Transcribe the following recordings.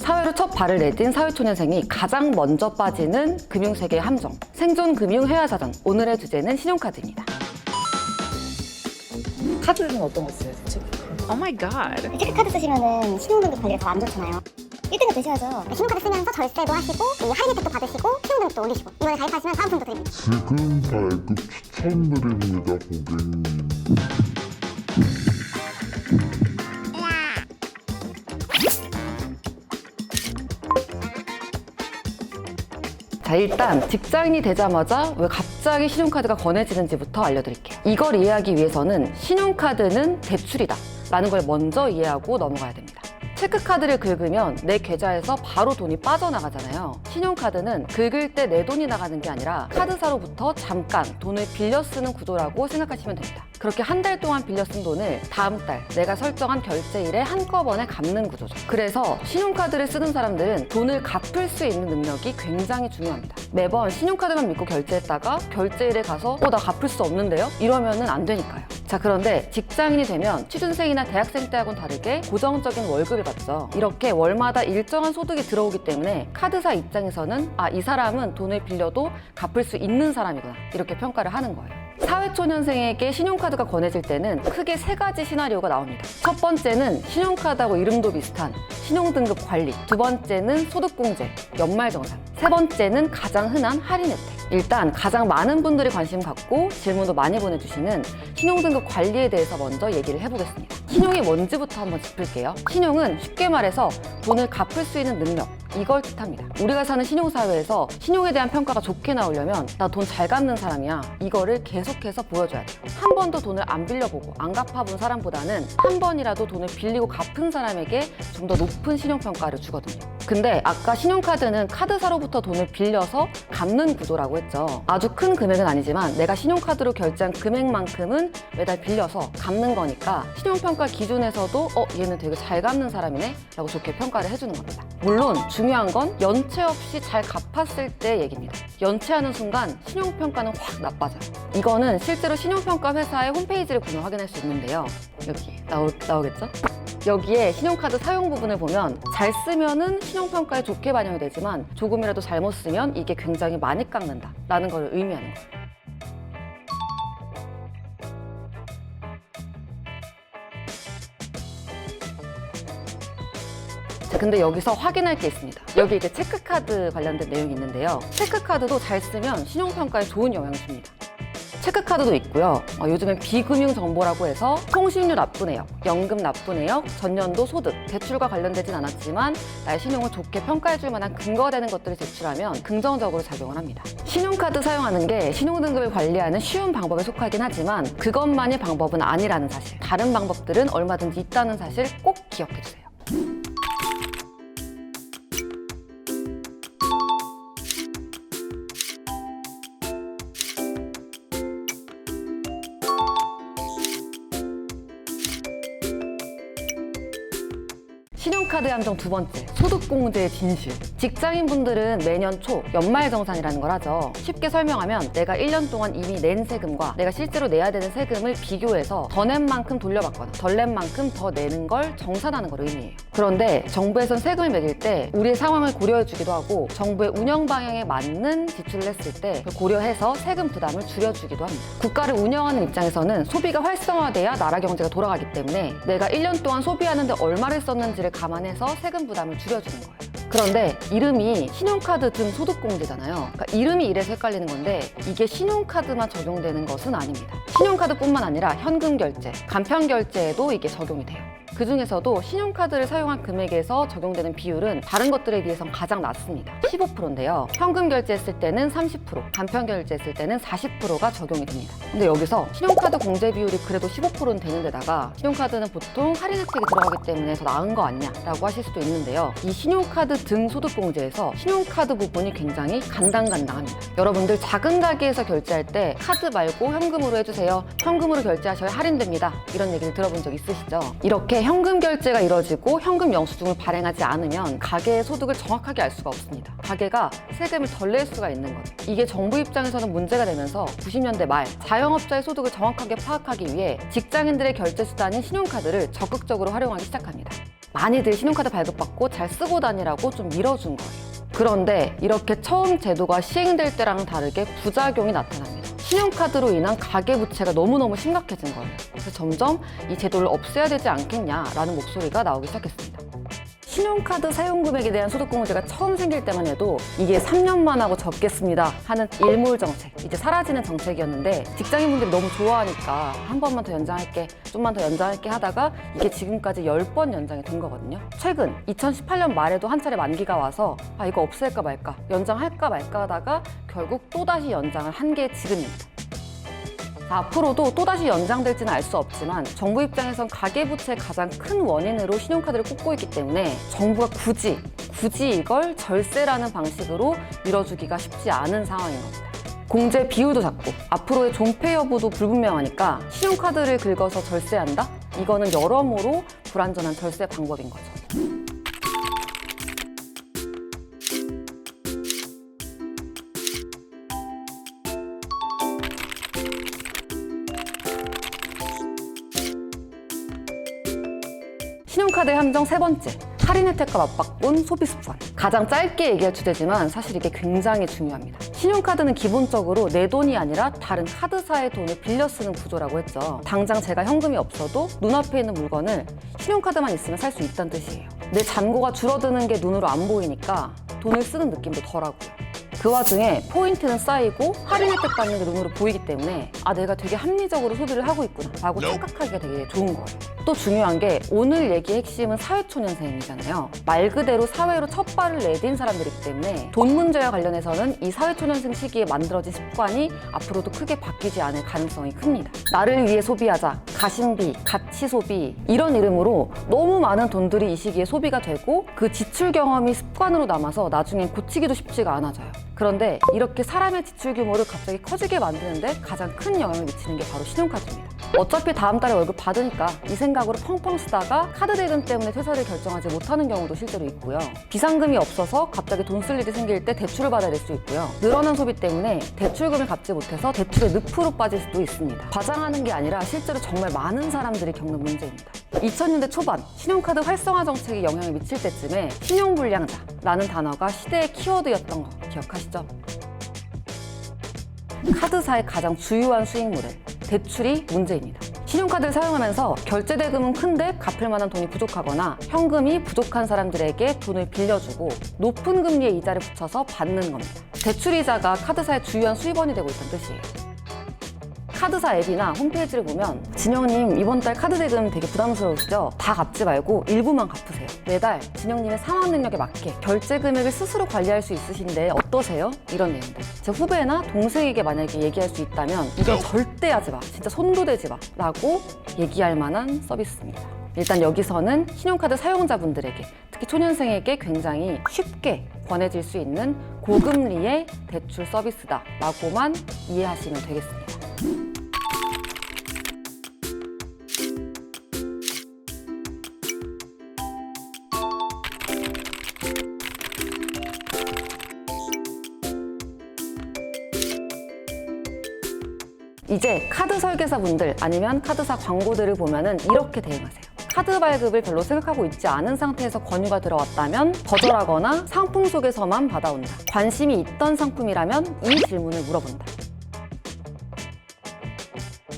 사회로 첫 발을 내딘 사회초년생이 가장 먼저 빠지는 금융세계의 함정. 생존 금융 회화사전. 오늘의 주제는 신용카드입니다. 카드는 어떤 거 쓰세요? Oh my god. 체크카드 쓰시면은 신용등급 관리가 더 안 좋잖아요. 1등급 되셔야죠. 신용카드 쓰면서 절세도 하시고 이 할인 혜택도 받으시고 신용등급도 올리시고 이번에 가입하시면 사은품도 드립니다. 지금 발급 추천드립니다, 고객님. 자, 일단 직장인이 되자마자 왜 갑자기 신용카드가 권해지는지부터 알려드릴게요. 이걸 이해하기 위해서는 신용카드는 대출이다. 라는 걸 먼저 이해하고 넘어가야 됩니다. 체크카드를 긁으면 내 계좌에서 바로 돈이 빠져나가잖아요. 신용카드는 긁을 때 내 돈이 나가는 게 아니라 카드사로부터 잠깐 돈을 빌려 쓰는 구조라고 생각하시면 됩니다. 그렇게 한 달 동안 빌려 쓴 돈을 다음 달 내가 설정한 결제일에 한꺼번에 갚는 구조죠. 그래서 신용카드를 쓰는 사람들은 돈을 갚을 수 있는 능력이 굉장히 중요합니다. 매번 신용카드만 믿고 결제했다가 결제일에 가서 어, 나 갚을 수 없는데요? 이러면은 안 되니까요. 자, 그런데 직장인이 되면 취준생이나 대학생 때하고는 다르게 고정적인 월급을 받죠. 이렇게 월마다 일정한 소득이 들어오기 때문에 카드사 입장에서는 아, 이 사람은 돈을 빌려도 갚을 수 있는 사람이구나. 이렇게 평가를 하는 거예요. 사회초년생에게 신용카드가 권해질 때는 크게 세 가지 시나리오가 나옵니다. 첫 번째는 신용카드하고 이름도 비슷한 신용등급 관리. 두 번째는 소득공제, 연말정산. 세 번째는 가장 흔한 할인 혜택. 일단 가장 많은 분들이 관심 갖고 질문도 많이 보내주시는 신용등급 관리에 대해서 먼저 얘기를 해보겠습니다. 신용이 뭔지부터 한번 짚을게요. 신용은 쉽게 말해서 돈을 갚을 수 있는 능력, 이걸 뜻합니다. 우리가 사는 신용사회에서 신용에 대한 평가가 좋게 나오려면 나 돈 잘 갚는 사람이야. 이거를 계속해서 보여줘야 돼요. 한 번도 돈을 안 빌려보고 안 갚아본 사람보다는 한 번이라도 돈을 빌리고 갚은 사람에게 좀 더 높은 신용평가를 주거든요. 근데 아까 신용카드는 카드사로부터 돈을 빌려서 갚는 구조라고 했죠. 아주 큰 금액은 아니지만 내가 신용카드로 결제한 금액만큼은 매달 빌려서 갚는 거니까 신용평가 기준에서도 어 얘는 되게 잘 갚는 사람이네 라고 좋게 평가를 해주는 겁니다. 물론 중요한 건 연체 없이 잘 갚았을 때 얘기입니다. 연체하는 순간 신용평가는 확 나빠져요. 이거는 실제로 신용평가 회사의 홈페이지를 보면 확인할 수 있는데요. 여기 나오, 나오겠죠? 여기에 신용카드 사용 부분을 보면 잘 쓰면은 신용평가에 좋게 반영이 되지만 조금이라도 잘못 쓰면 이게 굉장히 많이 깎는다 라는 걸 의미하는 거예요. 근데 여기서 확인할 게 있습니다. 여기 이제 체크카드 관련된 내용이 있는데요. 체크카드도 잘 쓰면 신용평가에 좋은 영향을 줍니다. 체크카드도 있고요. 어, 요즘엔 비금융 정보라고 해서 통신료 납부 내역, 연금 납부 내역, 전년도 소득, 대출과 관련되진 않았지만 나의 신용을 좋게 평가해줄 만한 근거가 되는 것들을 제출하면 긍정적으로 작용을 합니다. 신용카드 사용하는 게 신용등급을 관리하는 쉬운 방법에 속하긴 하지만 그것만이 방법은 아니라는 사실. 다른 방법들은 얼마든지 있다는 사실 꼭 기억해주세요. 신용카드 함정 두 번째, 소득공제의 진실. 직장인분들은 매년 초 연말정산이라는 걸 하죠. 쉽게 설명하면 내가 1년 동안 이미 낸 세금과 내가 실제로 내야 되는 세금을 비교해서 더 낸 만큼 돌려받거나 덜 낸 만큼 더 내는 걸 정산하는 걸 의미해요. 그런데 정부에선 세금을 매길 때 우리의 상황을 고려해주기도 하고 정부의 운영 방향에 맞는 지출을 했을 때 고려해서 세금 부담을 줄여주기도 합니다. 국가를 운영하는 입장에서는 소비가 활성화돼야 나라 경제가 돌아가기 때문에 내가 1년 동안 소비하는데 얼마를 썼는지를 감안해 서 세금 부담을 줄여주는 거예요. 그런데 이름이 신용카드 등 소득공제잖아요. 그러니까 이름이 이래서 헷갈리는 건데 이게 신용카드만 적용되는 것은 아닙니다. 신용카드뿐만 아니라 현금 결제, 간편 결제에도 이게 적용이 돼요. 그 중에서도 신용카드를 사용한 금액에서 적용되는 비율은 다른 것들에 비해선 가장 낮습니다. 15%인데요. 현금 결제했을 때는 30%, 간편 결제했을 때는 40%가 적용이 됩니다. 근데 여기서 신용카드 공제 비율이 그래도 15%는 되는 데다가 신용카드는 보통 할인 혜택이 들어가기 때문에 더 나은 거 아니냐라고 하실 수도 있는데요. 이 신용카드 등 소득공제에서 신용카드 부분이 굉장히 간당간당합니다. 여러분들 작은 가게에서 결제할 때 카드 말고 현금으로 해주세요. 현금으로 결제하셔야 할인됩니다. 이런 얘기를 들어본 적 있으시죠? 이렇게 현금 결제가 이루어지고 현금 영수증을 발행하지 않으면 가게의 소득을 정확하게 알 수가 없습니다. 가게가 세금을 덜 낼 수가 있는 거죠. 이게 정부 입장에서는 문제가 되면서 90년대 말 자영업자의 소득을 정확하게 파악하기 위해 직장인들의 결제 수단인 신용카드를 적극적으로 활용하기 시작합니다. 많이들 신용카드 발급받고 잘 쓰고 다니라고 좀 밀어준 거예요. 그런데 이렇게 처음 제도가 시행될 때랑 다르게 부작용이 나타납니다. 신용카드로 인한 가계부채가 너무너무 심각해진 거예요. 그래서 점점 이 제도를 없애야 되지 않겠냐라는 목소리가 나오기 시작했습니다. 신용카드 사용 금액에 대한 소득공제가 처음 생길 때만 해도 이게 3년만 하고 접겠습니다 하는 일몰 정책, 이제 사라지는 정책이었는데 직장인분들이 너무 좋아하니까 한 번만 더 연장할게, 좀만 더 연장할게 하다가 이게 지금까지 10번 연장이 된 거거든요. 최근 2018년 말에도 한 차례 만기가 와서 아 이거 없앨까 말까, 연장할까 말까 하다가 결국 또다시 연장을 한 게 지금입니다. 앞으로도 또다시 연장될지는 알 수 없지만 정부 입장에선 가계부채의 가장 큰 원인으로 신용카드를 꼽고 있기 때문에 정부가 굳이 굳이 이걸 절세라는 방식으로 밀어주기가 쉽지 않은 상황인 겁니다. 공제 비율도 작고 앞으로의 존폐 여부도 불분명하니까 신용카드를 긁어서 절세한다? 이거는 여러모로 불안전한 절세 방법인 거죠. 신용카드의 함정 세 번째. 할인 혜택과 맞바꾼 소비 습관. 가장 짧게 얘기할 주제지만 사실 이게 굉장히 중요합니다. 신용카드는 기본적으로 내 돈이 아니라 다른 카드사의 돈을 빌려 쓰는 구조라고 했죠. 당장 제가 현금이 없어도 눈앞에 있는 물건을 신용카드만 있으면 살 수 있다는 뜻이에요. 내 잔고가 줄어드는 게 눈으로 안 보이니까 돈을 쓰는 느낌도 덜하고요. 그 와중에 포인트는 쌓이고 할인 혜택 받는 게 눈으로 보이기 때문에 아 내가 되게 합리적으로 소비를 하고 있구나 라고 생각하기가 되게 좋은 거예요. 또 중요한 게 오늘 얘기의 핵심은 사회초년생이잖아요. 말 그대로 사회로 첫 발을 내딘 사람들이기 때문에 돈 문제와 관련해서는 이 사회초년생 시기에 만들어진 습관이 앞으로도 크게 바뀌지 않을 가능성이 큽니다. 나를 위해 소비하자 가심비, 가치 소비 이런 이름으로 너무 많은 돈들이 이 시기에 소비가 되고 그 지출 경험이 습관으로 남아서 나중엔 고치기도 쉽지가 않아져요 그런데 이렇게 사람의 지출 규모를 갑자기 커지게 만드는데 가장 큰 영향을 미치는 게 바로 신용카드입니다. 어차피 다음 달에 월급 받으니까 이 생각으로 펑펑 쓰다가 카드 대금 때문에 퇴사를 결정하지 못하는 경우도 실제로 있고요. 비상금이 없어서 갑자기 돈 쓸 일이 생길 때 대출을 받아야 될 수 있고요. 늘어난 소비 때문에 대출금을 갚지 못해서 대출의 늪으로 빠질 수도 있습니다. 과장하는 게 아니라 실제로 정말 많은 사람들이 겪는 문제입니다. 2000년대 초반 신용카드 활성화 정책이 영향을 미칠 때쯤에 신용불량자라는 단어가 시대의 키워드였던 거 기억하시죠? 카드사의 가장 주요한 수익 모델 대출이 문제입니다. 신용카드를 사용하면서 결제 대금은 큰데 갚을 만한 돈이 부족하거나 현금이 부족한 사람들에게 돈을 빌려주고 높은 금리의 이자를 붙여서 받는 겁니다. 대출 이자가 카드사의 주요한 수입원이 되고 있다는 뜻이에요. 카드사 앱이나 홈페이지를 보면 진영님 이번 달 카드 대금 되게 부담스러우시죠? 다 갚지 말고 일부만 갚으세요. 매달 진영님의 상환 능력에 맞게 결제 금액을 스스로 관리할 수 있으신데 어떠세요? 이런 내용들. 제 후배나 동생에게 만약에 얘기할 수 있다면 이건 절대 하지 마. 진짜 손도 대지 마. 라고 얘기할 만한 서비스입니다. 일단 여기서는 신용카드 사용자분들에게 특히 초년생에게 굉장히 쉽게 권해질 수 있는 고금리의 대출 서비스다 라고만 이해하시면 되겠습니다. 이제 카드 설계사분들 아니면 카드사 광고들을 보면은 이렇게 대응하세요. 카드 발급을 별로 생각하고 있지 않은 상태에서 권유가 들어왔다면 거절하거나 상품 속에서만 받아온다. 관심이 있던 상품이라면 이 질문을 물어본다.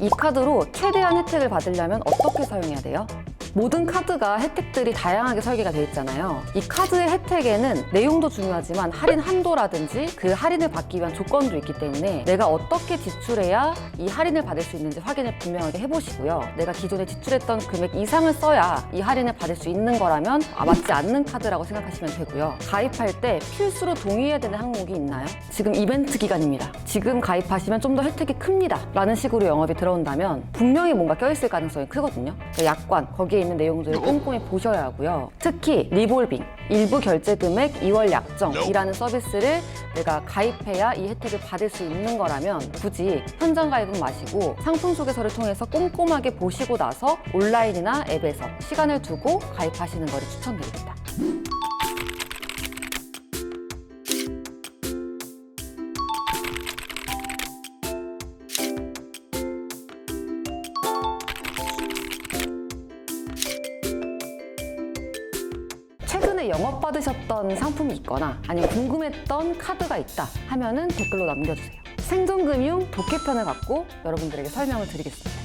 이 카드로 최대한 혜택을 받으려면 어떻게 사용해야 돼요? 모든 카드가 혜택들이 다양하게 설계가 되어 있잖아요. 이 카드의 혜택에는 내용도 중요하지만 할인 한도라든지 그 할인을 받기 위한 조건도 있기 때문에 내가 어떻게 지출해야 이 할인을 받을 수 있는지 확인을 분명하게 해보시고요. 내가 기존에 지출했던 금액 이상을 써야 이 할인을 받을 수 있는 거라면 아, 맞지 않는 카드라고 생각하시면 되고요. 가입할 때 필수로 동의해야 되는 항목이 있나요? 지금 이벤트 기간입니다. 지금 가입하시면 좀 더 혜택이 큽니다. 라는 식으로 영업이 들어온다면 분명히 뭔가 껴있을 가능성이 크거든요. 약관, 거기에 있는 내용들을 꼼꼼히 보셔야 하고요. 특히 리볼빙, 일부 결제 금액 2월 약정이라는 서비스를 내가 가입해야 이 혜택을 받을 수 있는 거라면 굳이 현장 가입은 마시고 상품 소개서를 통해서 꼼꼼하게 보시고 나서 온라인이나 앱에서 시간을 두고 가입하시는 것을 추천드립니다. 최근에 영업 받으셨던 상품이 있거나 아니면 궁금했던 카드가 있다 하면은 댓글로 남겨주세요. 생존금융 독해편을 갖고 여러분들에게 설명을 드리겠습니다.